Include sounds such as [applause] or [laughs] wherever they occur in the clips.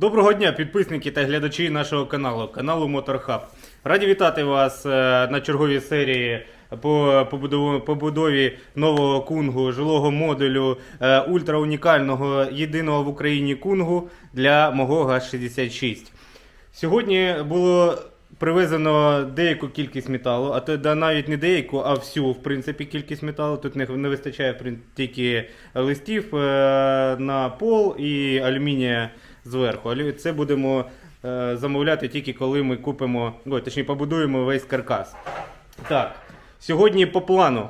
Доброго дня, підписники та глядачі нашого каналу, каналу Моторхаб. Раді вітати вас е, на черговій серії по побудові, нового кунгу, жилого модулю е, ультраунікального єдиного в Україні кунгу для мого ГАЗ-66. Сьогодні було привезено деяку кількість металу, а то навіть не деяку, а всю в принципі кількість металу. Тут не, не вистачає тільки листів е, на пол і алюмінія зверху. Але це будемо е, замовляти тільки коли ми купимо, ой, точніше побудуємо весь каркас. Так, сьогодні по плану.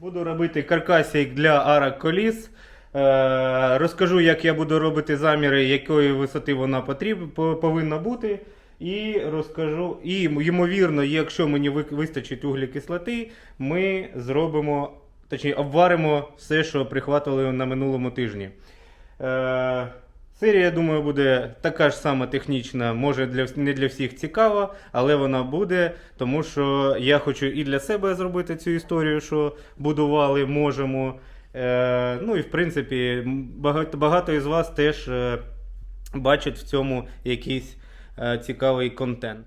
Буду робити каркасик для арок коліс. Е, розкажу, як я буду робити заміри, якої висоти вона потріб, повинна бути. І розкажу, і ймовірно, якщо мені ви- вистачить углекислоти, ми зробимо, точніше, обваримо все, що прихватували на минулому тижні. Е, серія, я думаю, буде така ж сама технічна, може для, не для всіх цікава, але вона буде, тому що я хочу і для себе зробити цю історію, що будували, можемо. Е, ну і в принципі, багато, багато із вас теж е, бачать в цьому якийсь е, цікавий контент.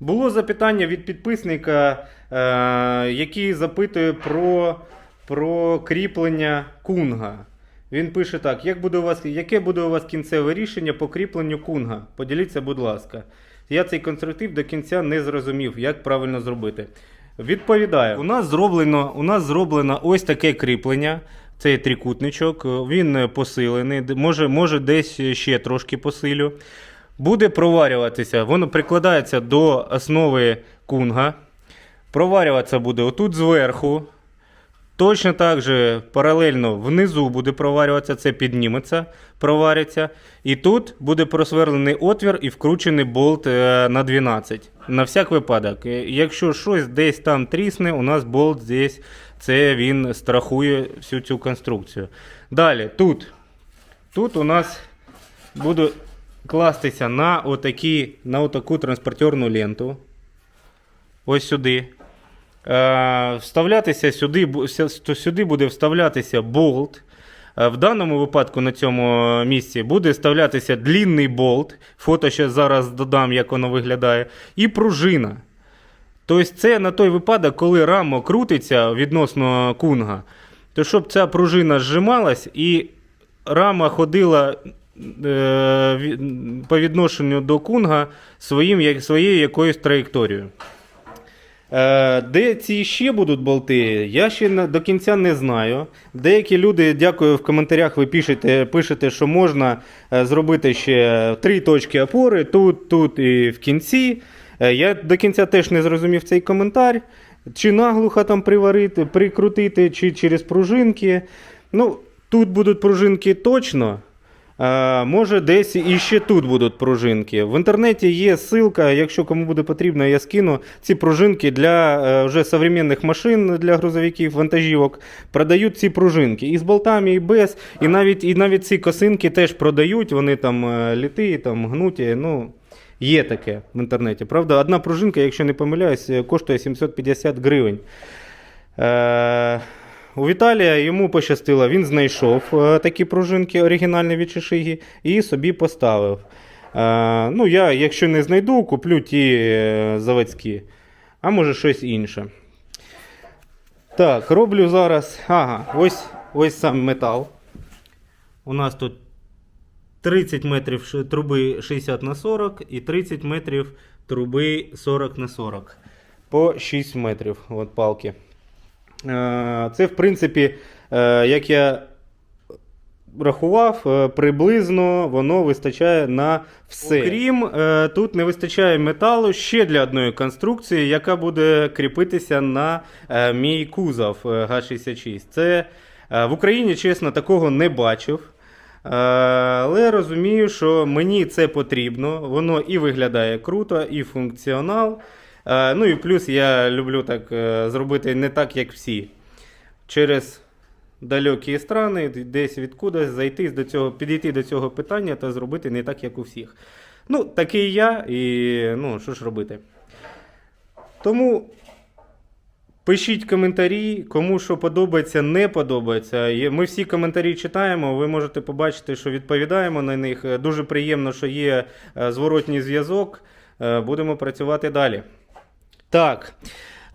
Було запитання від підписника, е, який запитує про, про кріплення кунга. Він пише так: як буде у вас, яке буде у вас кінцеве рішення по кріпленню кунга? Поділіться, будь ласка. Я цей конструктив до кінця не зрозумів, як правильно зробити. Відповідаю, у нас зроблено, у нас зроблено ось таке кріплення. Цей трикутничок, він е, посилений, може, може десь ще трошки посилю. Буде проварюватися, воно прикладається до основи кунга. Проварюватися буде отут зверху. Точно так же паралельно внизу буде проварюватися, це підніметься, провариться. І тут буде просверлений отвір і вкручений болт е, на 12. На всяк випадок. Е, Якщо щось десь там трісне, у нас болт здесь, це він страхує всю цю конструкцію. Далі, тут. Тут у нас буде кластися на, отакі, на отаку транспортерну ленту. Ось сюди. Е, вставлятися сюди, сюди буде вставлятися болт. Е, В даному випадку на цьому місці буде вставлятися длінний болт. Фото ще зараз додам, як воно виглядає. І пружина. Тобто це на той випадок, коли рама крутиться відносно кунга, то щоб ця пружина зжималась і рама ходила е, по відношенню до кунга своїм, своєю якоюсь траєкторією. Е, Де ці ще будуть болти, я ще до кінця не знаю. Деякі люди, дякую, в коментарях ви пишете, пишете, що можна е, зробити ще три точки опори тут, тут і в кінці. Е, Я до кінця теж не зрозумів цей коментар. Чи наглухо там приварити, прикрутити, чи через пружинки. Ну, тут будуть пружинки точно. А, може, десь і ще тут будуть пружинки. В інтернеті є ссылка, якщо кому буде потрібно, я скину ці пружинки для е, вже современних машин для грузовиків, вантажівок. Продають ці пружинки і з болтами, і без. І навіть, і навіть ці косинки теж продають, вони там е, літи, там гнуті. Ну, є таке в інтернеті. Правда, одна пружинка, якщо не помиляюсь, е, коштує 750 гривень. Е, у Віталія йому пощастило, він знайшов е, такі пружинки оригінальні від Шишигі і собі поставив. Е, ну, я, якщо не знайду, куплю ті е, заводські, а може щось інше. Так, роблю зараз. Ага, ось, ось сам метал. У нас тут 30 метрів труби 60 на 40 і 30 метрів труби 40 на 40. По 6 метрів от палки. Е, Це, в принципі, е, як я рахував, е, приблизно воно вистачає на все. Окрім, тут не вистачає металу ще для одної конструкції, яка буде кріпитися на мій кузов е, Г-66. Це в Україні, чесно, такого не бачив. Але розумію, що мені це потрібно. Воно і виглядає круто, і функціонал. Е, Ну і плюс я люблю так е, зробити не так, як всі. Через далекі страни, десь відкудись зайти до цього, підійти до цього питання та зробити не так, як у всіх. Ну, такий я, і ну, що ж робити. Тому Пишіть коментарі, кому що подобається, не подобається. Ми всі коментарі читаємо. Ви можете побачити, що відповідаємо на них. Дуже приємно, що є е, зворотній зв'язок. Будемо працювати далі. Так.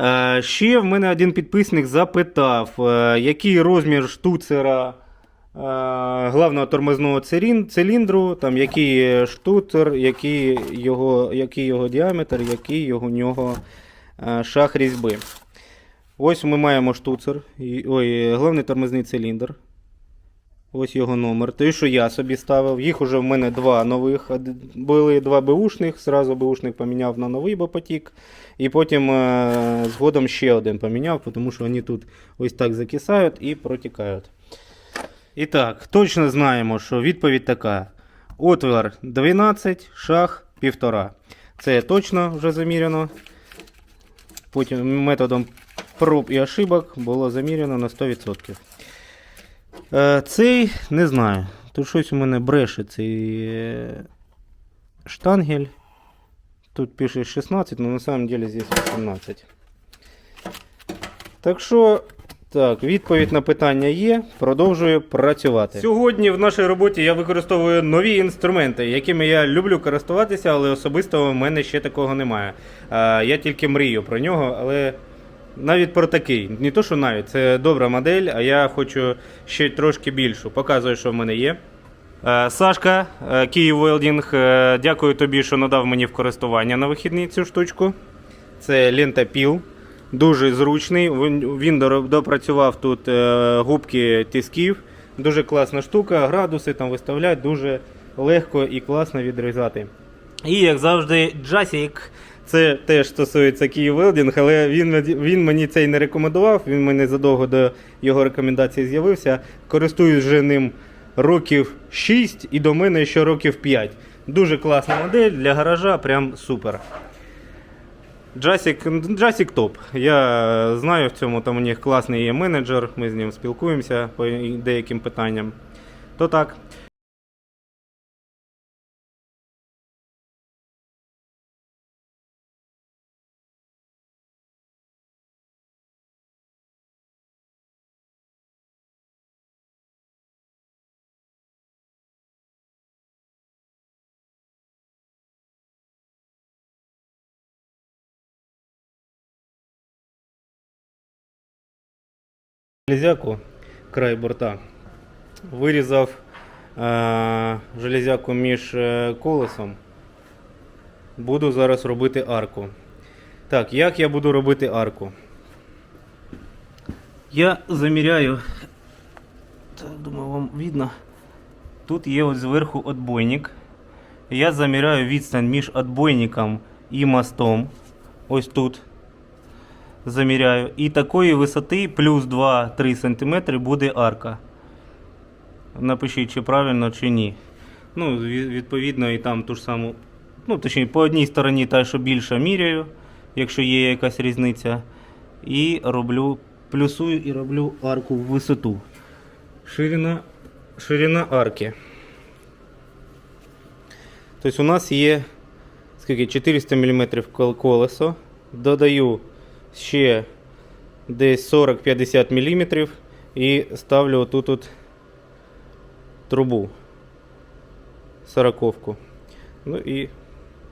Е, Ще в мене один підписник запитав, е, який розмір штуцера е, главного тормозного циліндру, там, який штуцер, який його, який його діаметр, який його, нього шаг різьби. Ось ми маємо штуцер, ой, головний тормозний циліндр. Ось його номер. Той, що я собі ставив. Їх уже в мене два нових. Були два беушних, зразу беушник поміняв на новий бопотік. І потім е, згодом ще один поміняв, тому що вони тут ось так закисають і протікають. І так, точно знаємо, що відповідь така: отвір 12, шаг 1,5. Це точно вже заміряно. Потім методом проб і ошибок було заміряно на 100%. Е, цей не знаю. Тут щось у мене бреше цей е, штангель. Тут пише 16, но на самом деле здесь 18. Так що, так, відповідь на питання є. Продовжую працювати. Сьогодні в нашій роботі я використовую нові інструменти, якими я люблю користуватися, але особисто в мене ще такого немає. Я тільки мрію про нього, але навіть про такий. Не то, що навіть, це добра модель, а я хочу ще трошки більшу. Показую, що в мене є. Е, Сашка, е, Київ Велдінг, дякую тобі, що надав мені в користування на вихідні цю штучку. Це лентопіл. Дуже зручний. Він, він допрацював тут е, губки тисків. Дуже класна штука. Градуси там виставляють, дуже легко і класно відрізати. І як завжди, джасік. Це теж стосується Київ Велдінг, але він, мені- він мені цей не рекомендував. Він мене задовго до його рекомендації з'явився. Користуюсь вже ним років 6 і до мене ще років 5. Дуже класна модель для гаража, прям супер. Джасік, Джасік топ. Я знаю в цьому, там у них класний є менеджер, ми з ним спілкуємося по деяким питанням. То так. Железяку, край борта. Вирізав е- железяку між е, колесом. Буду зараз робити арку. Так, як я буду робити арку? Я заміряю. Так, думаю, вам видно. Тут є ось зверху отбойник. Я заміряю відстань між отбойником і мостом. Ось тут заміряю. І такої висоти плюс 2-3 см буде арка. Напишіть, чи правильно, чи ні. Ну, відповідно, і там ту ж саму. Ну, точніше, по одній стороні та, що більше міряю, якщо є якась різниця. І роблю, плюсую і роблю арку в висоту. Ширина, ширина арки. Тобто у нас є скільки 400 мм колесо. Додаю ще десь 40-50 мм і ставлю отут от трубу. Сороковку. Ну і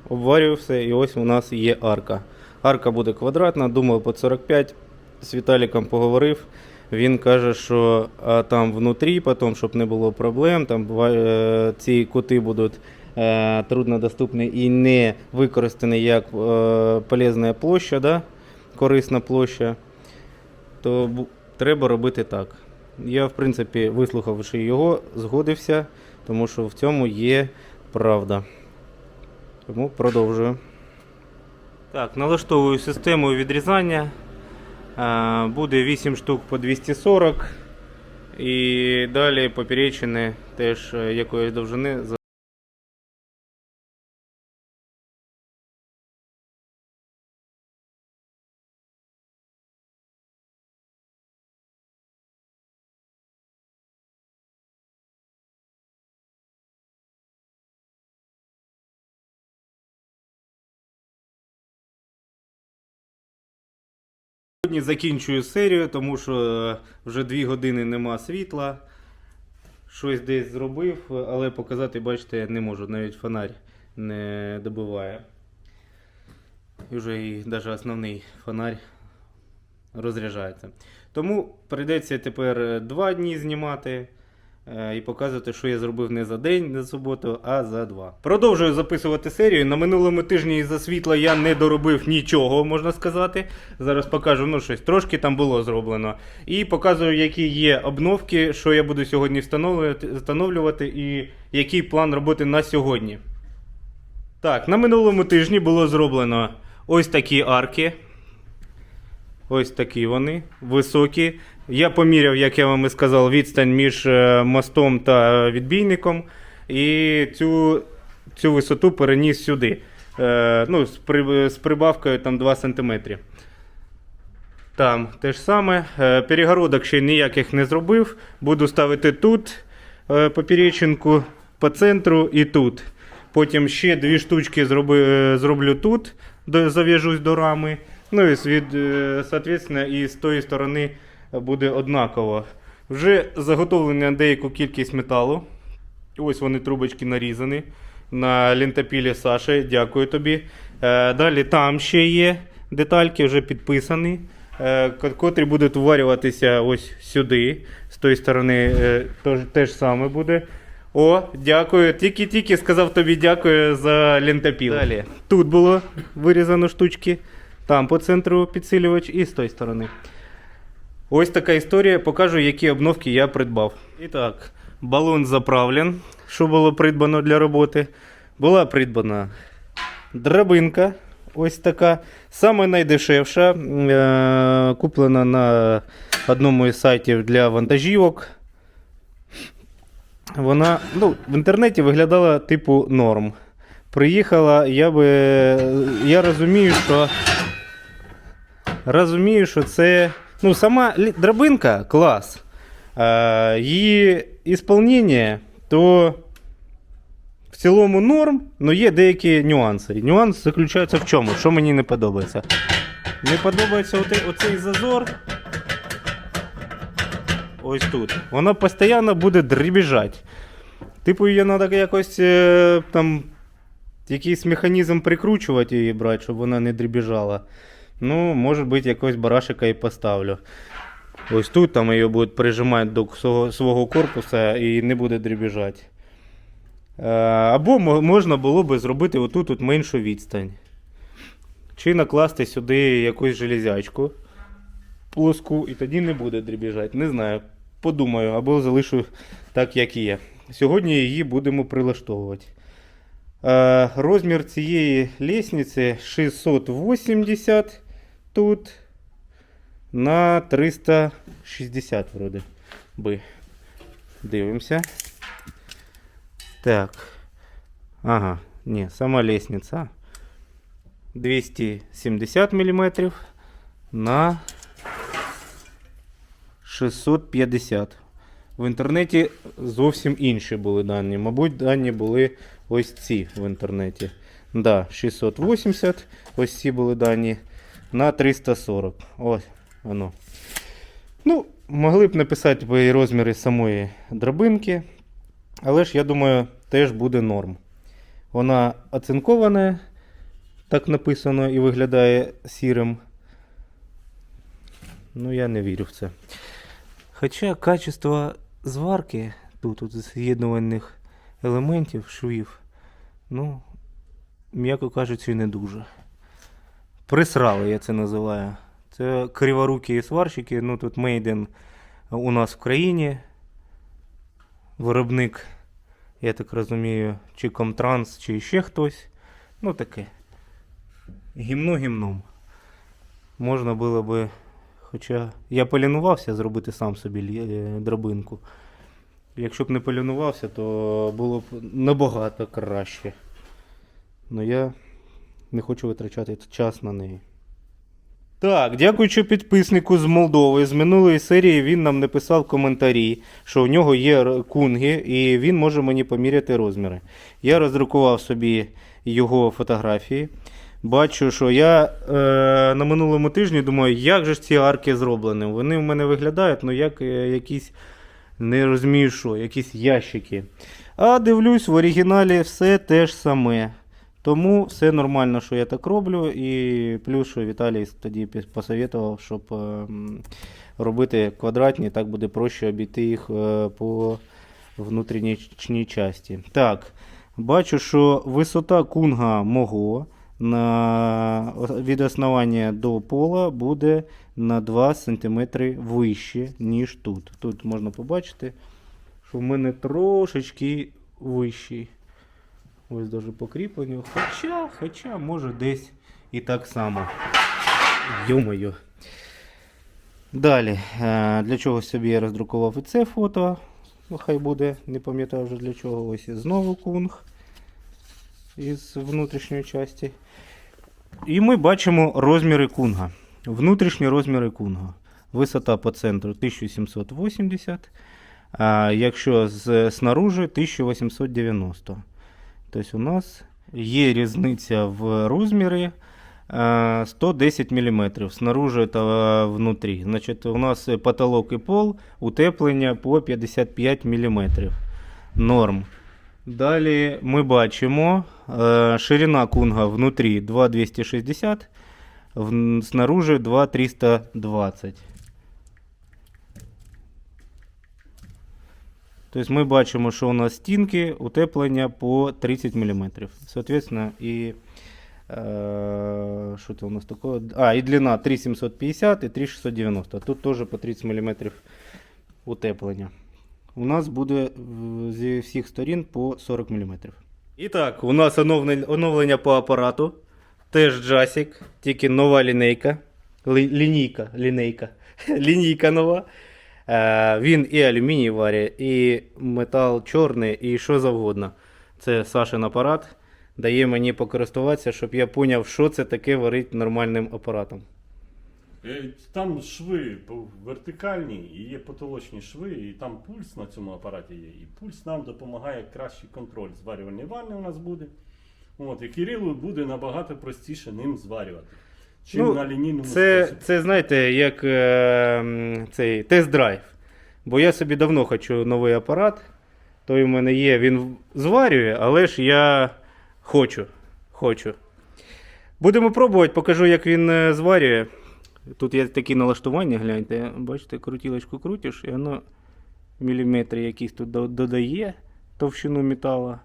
обварюю все, і ось у нас є арка. Арка буде квадратна, думав по 45. З Віталіком поговорив. Він каже, що а, там внутрі, потім, щоб не було проблем, там е, ці кути будуть е, труднодоступні і не використані як е, полезна площа, да? Корисна площа, то треба робити так. Я, в принципі, вислухавши його, згодився, тому що в цьому є правда. Тому продовжую. Так, налаштовую систему відрізання. Е, Буде 8 штук по 240. І далі поперечини теж е, якоїсь довжини. Сьогодні закінчую серію, тому що е, вже дві години нема світла. Щось десь зробив, але показати, бачите, не можу. Навіть фонарь не добиває. І вже і навіть основний фонарь розряджається. Тому прийдеться тепер е, два дні знімати е, і показувати, що я зробив не за день, не за суботу, а за два. Продовжую записувати серію. На минулому тижні із-за світла я не доробив нічого, можна сказати. Зараз покажу, ну щось трошки там було зроблено. І показую, які є обновки, що я буду сьогодні встановлювати, встановлювати і який план роботи на сьогодні. Так, на минулому тижні було зроблено ось такі арки. Ось такі вони, високі. Я поміряв, як я вам і сказав, відстань між е, мостом та відбійником. І цю, цю висоту переніс сюди. Е, ну, з, при, з прибавкою там 2 см. Там те ж саме. Е, перегородок ще ніяких не зробив. Буду ставити тут е, поперечинку, по центру і тут. Потім ще дві штучки зроби, е, зроблю тут, зав'яжусь до рами. Ну і від, е, соответственно, і з тої сторони буде однаково. Вже заготовлено деяку кількість металу. Ось вони трубочки нарізані на лентопілі Саші. Дякую тобі. Е, Далі там ще є детальки, вже підписані, е, котрі будуть уварюватися ось сюди. З тої сторони е, тож- те ж саме буде. О, дякую. Тільки-тільки сказав тобі дякую за лентопіл. Далі. Тут було вирізано штучки. Там по центру підсилювач і з тої сторони. Ось така історія. Покажу, які обновки я придбав. І так, балон заправлен, що було придбано для роботи. Була придбана драбинка. Ось така. Саме найдешевша. Е- куплена на одному із сайтів для вантажівок. Вона ну, в інтернеті виглядала типу норм. Приїхала, я би. Я розумію, що. Розумію, що це. Ну, сама лі- драбинка клас. Е, її ісполнення, то в цілому норм, але є деякі нюанси. Нюанс заключається в чому? Що мені не подобається? Не подобається оцей, зазор. Ось тут. Вона постійно буде дребіжати. Типу, її треба якось е, там якийсь механізм прикручувати її брати, щоб вона не дребіжала. Ну, може бути, якогось барашика і поставлю. Ось тут там її будуть прижимати до свого, свого корпуса і не буде дребіжати. Е, Або можна було би зробити отут от меншу відстань. Чи накласти сюди якусь железячку плоску, і тоді не буде дребіжати. Не знаю. Подумаю, або залишу так, як є. Сьогодні її будемо прилаштовувати. Е, розмір цієї лісниці 680 тут на 360 вроде би. Дивимося. Так. Ага, ні, сама лестниця 270 мм на 650. В інтернеті зовсім інші були дані. Мабуть, дані були ось ці в інтернеті. Да, 680. Ось ці були дані на 340. Ось воно. Ну, могли б написати би розміри самої драбинки. Але ж я думаю, теж буде норм. Вона оцинкована, так написано, і виглядає сірим. Ну, я не вірю в це. Хоча качество зварки тут от з'єднувальних елементів, швів, ну, м'яко кажучи, не дуже. Присрали, я це називаю. Це криворукі сварщики, ну тут мейден у нас в країні. Виробник, я так розумію, чи Комтранс, чи ще хтось. Ну таке. Гімно гімном. Можна було би. Хоча я полінувався зробити сам собі е, драбинку. Якщо б не полінувався, то було б набагато краще. Ну я не хочу витрачати час на неї. Так, дякуючи підписнику з Молдови. З минулої серії він нам написав коментарі, що у нього є кунги, і він може мені поміряти розміри. Я роздрукував собі його фотографії. бачу, що я е, на минулому тижні думаю, як же ж ці арки зроблені. Вони в мене виглядають, ну як е, якісь не розумію, що, якісь ящики. А дивлюсь, в оригіналі все те ж саме. Тому все нормально, що я так роблю. І плюс, що Віталій тоді посоветував, щоб е, робити квадратні, так буде проще обійти їх е, по внутрішній часті. Так, бачу, що висота кунга мого на, від основання до пола буде на 2 см вище, ніж тут. Тут можна побачити, що в мене трошечки вищий. Ось даже по кріпленню. Хоча, хоча, може десь і так само. Йо-моє. Далі, е, для чого собі я роздрукував і це фото. Ну, хай буде, не пам'ятаю вже для чого. Ось і знову кунг із внутрішньої частини. І ми бачимо розміри кунга. Внутрішні розміри кунга. Висота по центру 1780, а якщо з снаружи 1890. Тобто у нас є різниця в розмірі е, 110 мм снаружи та внутрі. Значить, у нас потолок і пол утеплення по 55 мм. Норм. Далі ми бачимо е, ширина кунга внутрі 2,260, в, снаружи 2,320. Тобто ми бачимо, що у нас стінки утеплення по 30 мм. Соответственно, і е, що це у нас таке? А, і длина 3,750 і 3,690. Тут теж по 30 мм утеплення. У нас буде зі всіх сторін по 40 мм. І так, у нас оновлення, по апарату. Теж джасик, тільки нова лінейка. Лі- лінійка, лінейка. [laughs] Лінійка нова. Е, він і алюміній варить, і метал чорний, і що завгодно. Це Сашин апарат. Дає мені покористуватися, щоб я зрозумів, що це таке варить нормальним апаратом. Е, Там шви вертикальні і є потолочні шви, і там пульс на цьому апараті є. І пульс нам допомагає кращий контроль. Зварювальні ванни у нас буде. От, і Кирилу буде набагато простіше ним зварювати. Чим Ну, на лінійному Це, це знаєте, як е, цей тест-драйв. Бо я собі давно хочу новий апарат. Той у мене є, він зварює, але ж я хочу. хочу. Будемо пробувати, покажу, як він е, зварює. Тут є такі налаштування, гляньте. Бачите, крутілочку крутиш, і воно міліметри якісь тут додає товщину металу.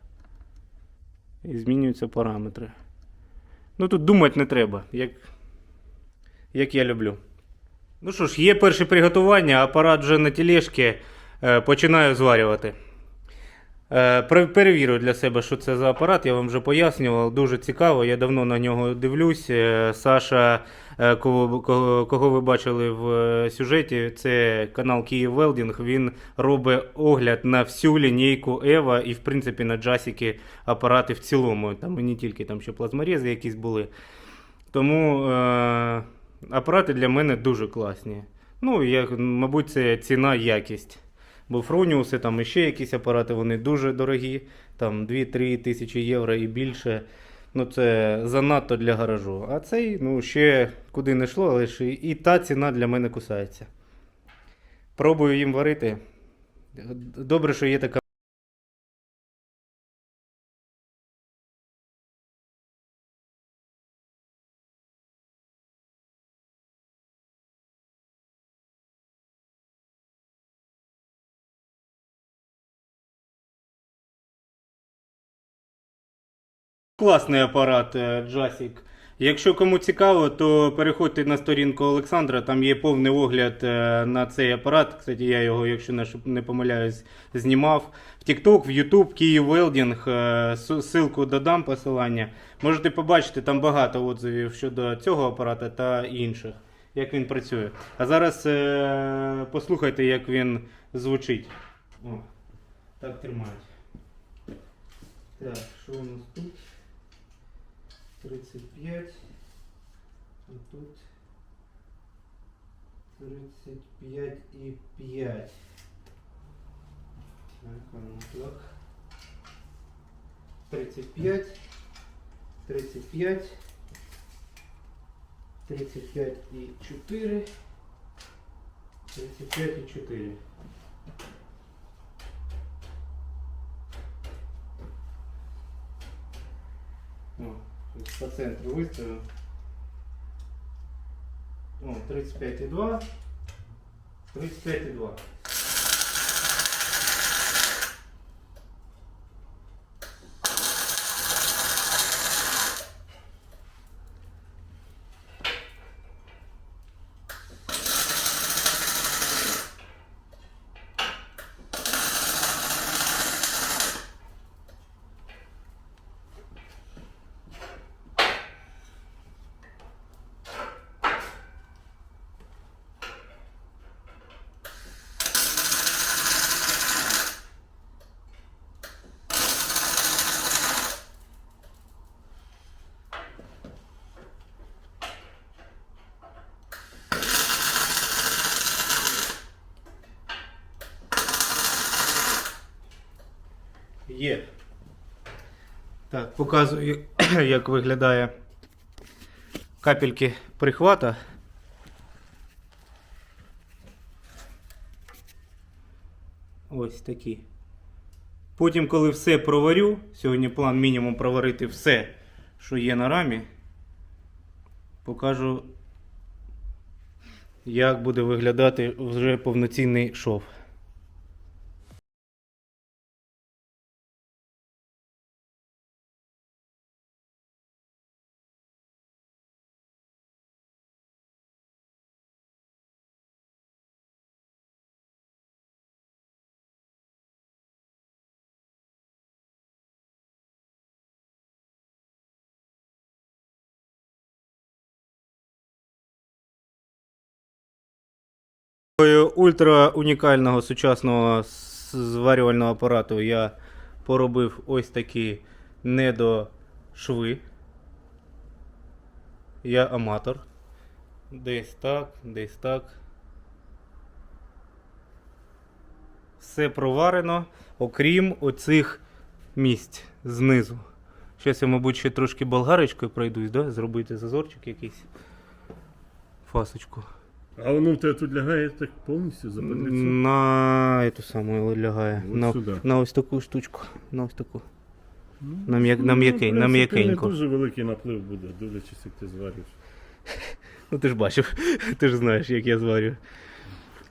І змінюються параметри. Ну тут думати не треба, як, як я люблю. Ну що ж, є перші приготування, апарат вже на тілешці е, починаю зварювати. Е, перевірю для себе, що це за апарат, я вам вже пояснював. Дуже цікаво, я давно на нього дивлюсь. Е, Саша, кого, кого, ви бачили в сюжеті, це канал Київ Велдінг. Він робить огляд на всю лінійку Ева і, в принципі, на джасіки апарати в цілому. Там і не тільки там ще плазморези якісь були. Тому е, апарати для мене дуже класні. Ну, як, мабуть, це ціна якість. Бо Фроніуси, там іще якісь апарати, вони дуже дорогі, там 2-3 тисячі євро і більше. Ну, це занадто для гаражу. А цей, ну, ще куди не йшло, але і, і та ціна для мене кусається. Пробую їм варити. Добре, що є така. Класний апарат е, Джасік. Якщо кому цікаво, то переходьте на сторінку Олександра, там є повний огляд е, на цей апарат. Кстати, я його, якщо не, помиляюсь, знімав. В TikTok, в YouTube, Київ Велдінг. е, Ссылку додам посилання. Можете побачити там багато отзивів щодо цього апарата та інших, як він працює. А зараз послухайте, як він звучить. О, так тримають. Так, що у нас тут? 35. А тут 35 і 5. Так, воно так. 35. 35. 35 і 4. 35 і 4. центрі виставив. О, 35,2, 35,2. Так, показую, [clears throat] як виглядає капельки прихвата. Ось такі. Потім, коли все проварю, сьогодні план мінімум проварити все, що є на рамі, покажу, як буде виглядати вже повноцінний шов. Ультра унікального сучасного зварювального апарату я поробив ось такі недошви. Я аматор. Десь так, десь так. Все проварено, окрім оцих місць знизу. Зараз я, мабуть, ще трошки болгарочкою пройдусь, да? зробити зазорчик якийсь. Фасочку. А воно в тебе тут лягає так повністю за подлицю? На эту самую лягає. От на, сюди. на ось таку штучку. На ось таку. Ну, На м'як- на ну, на м'якенько. Не дуже великий наплив буде, дивлячись, як ти звариш. [laughs] Ну ти ж бачив, [laughs] ти ж знаєш, як я зварю.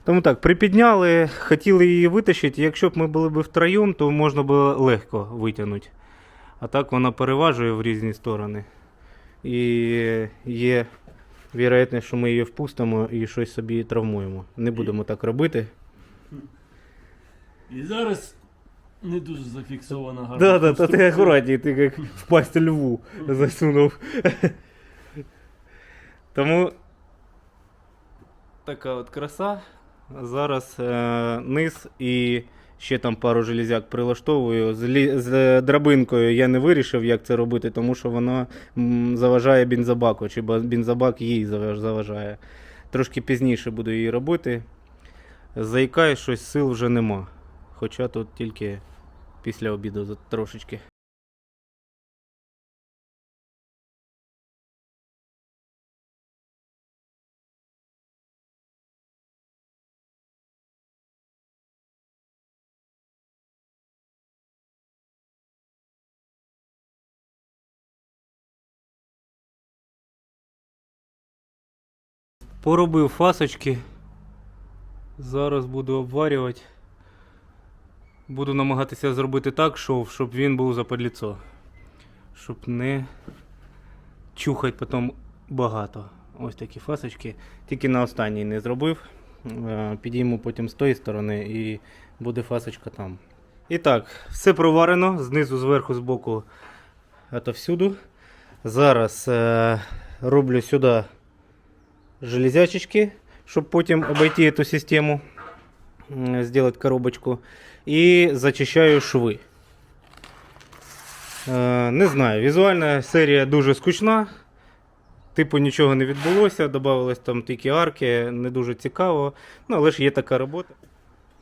Тому так, припідняли, хотіли її витащити. Якщо б ми були б втроєм, то можна було легко витягнути. А так вона переважує в різні сторони. І є вірогідність, що ми її впустимо і щось собі травмуємо. Не будемо так робити. І зараз не дуже зафіксована гарна. Да, да, та ти акуратній, ти як в пасть льву засунув. Тому така от краса. Зараз е, низ і ще там пару железяк прилаштовую. З, лі- з драбинкою я не вирішив, як це робити, тому що вона заважає бензобаку, чи ба- бензобак їй заважає. Трошки пізніше буду її робити. Заїкаю, щось сил вже нема. Хоча тут тільки після обіду трошечки. Поробив фасочки. Зараз буду обварювати. Буду намагатися зробити так, шов, щоб він був западліцо. Щоб не чухати потім багато. Ось такі фасочки. Тільки на останній не зробив. Е, Підійму потім з тої сторони і буде фасочка там. І так, все проварено, знизу, зверху, збоку, це всюду. Зараз е, роблю сюди железячечки, щоб потім обойти эту систему, сделать коробочку. І зачищаю шви. Е, не знаю, візуальна серія дуже скучна. Типу нічого не відбулося, додавалось там тільки арки, не дуже цікаво. Ну, але ж є така робота.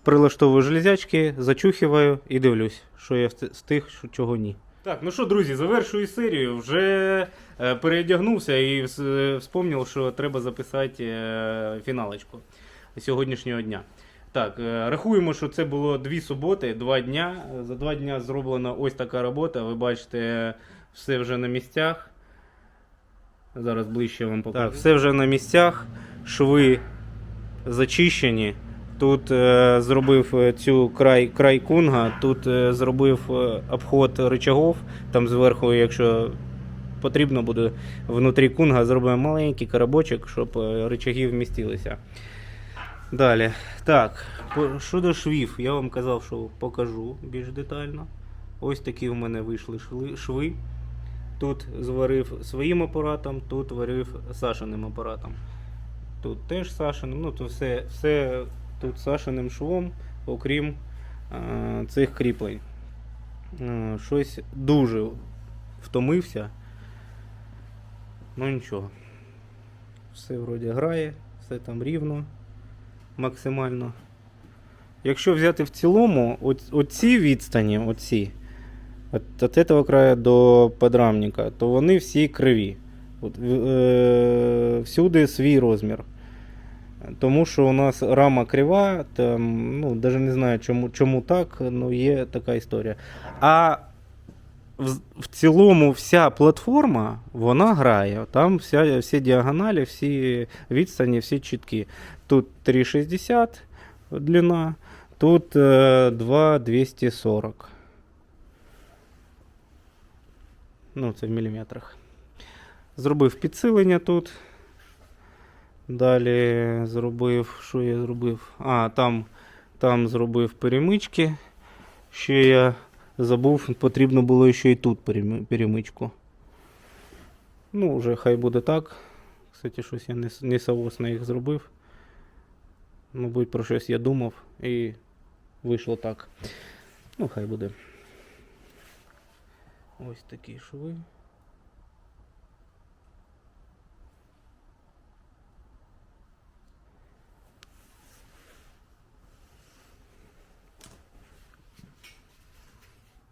Прилаштовую железячки, зачухиваю і дивлюсь, що я встиг, що чого ні. Так, ну що, друзі, завершую серію. Вже е, переодягнувся і е, вспомнив, що треба записати е, фіналочку сьогоднішнього дня. Так, е, рахуємо, що це було дві суботи, два дня. За два дня зроблена ось така робота. Ви бачите, все вже на місцях. Зараз ближче вам покажу. Так, все вже на місцях. Шви зачищені. Тут е, зробив е, цю край, край кунга, тут е, зробив е, обход рычагов. Там зверху, якщо потрібно буде внутрі кунга, зробимо маленький коробочок, щоб е, рычаги вмістилися. Далі. Так, щодо швів, я вам казав, що покажу більш детально. Ось такі в мене вийшли шви. Тут зварив своїм апаратом, тут варив Сашиним апаратом. Тут теж Сашиним, ну то все, все тут Сашиним швом, окрім е, цих кріплень. Е, щось дуже втомився. Ну нічого. Все вроді грає, все там рівно, максимально. Якщо взяти в цілому, оці відстані, оці, от, от этого краю до подрамника, то вони всі криві. От, е, всюди свій розмір. Тому що у нас рама крива, там, ну, навіть не знаю, чому, чому так, ну є така історія. А в, в цілому вся платформа, вона грає. Там вся, всі діагоналі, всі відстані, всі чіткі. Тут 3,60 длина, тут е, 2,240. Ну, це в міліметрах. Зробив підсилення тут. Далі зробив, що я зробив? А, там, там зробив перемички. Ще я забув, потрібно було ще і тут перемичку. Ну, вже хай буде так. Кстати, щось я не, не совосно їх зробив. Мабуть, про щось я думав і вийшло так. Ну, хай буде. Ось такі шви.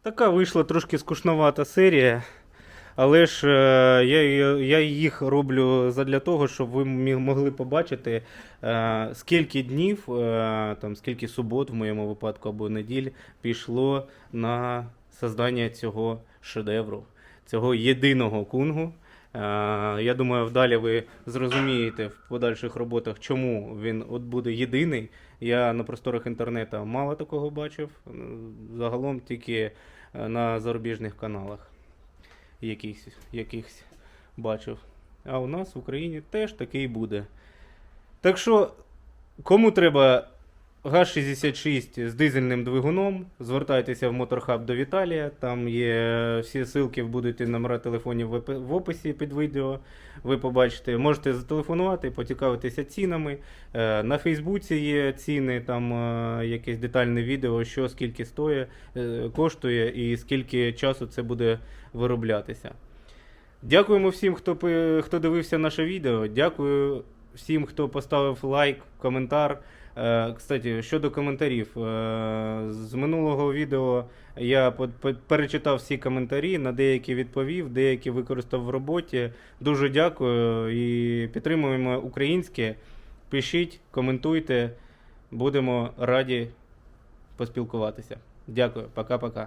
Така вийшла трошки скучновата серія. Але ж е, я, я їх роблю задля того, щоб ви могли побачити, е, скільки днів, е, там, скільки субот в моєму випадку або неділь пішло на создання цього шедевру, цього єдиного кунгу. Я думаю, вдалі ви зрозумієте в подальших роботах, чому він от буде єдиний. Я на просторах інтернету мало такого бачив. Загалом тільки на зарубіжних каналах якихось, якихось бачив. А у нас в Україні теж такий буде. Так що, кому треба ГАЗ-66 з дизельним двигуном, звертайтеся в Моторхаб до Віталія. Там є всі ссылки, будуть і номера телефонів в описі під відео. Ви побачите, можете зателефонувати, поцікавитися цінами. Е, На Фейсбуці є ціни, там е, якесь детальне відео, що скільки стоїть, е, коштує і скільки часу це буде вироблятися. Дякуємо всім, хто, хто дивився наше відео. Дякую всім, хто поставив лайк, коментар. Е, кстати, щодо коментарів, е, з минулого відео я перечитав всі коментарі, на деякі відповів, деякі використав в роботі. Дуже дякую і підтримуємо українське. Пишіть, коментуйте, будемо раді поспілкуватися. Дякую, пока-пока.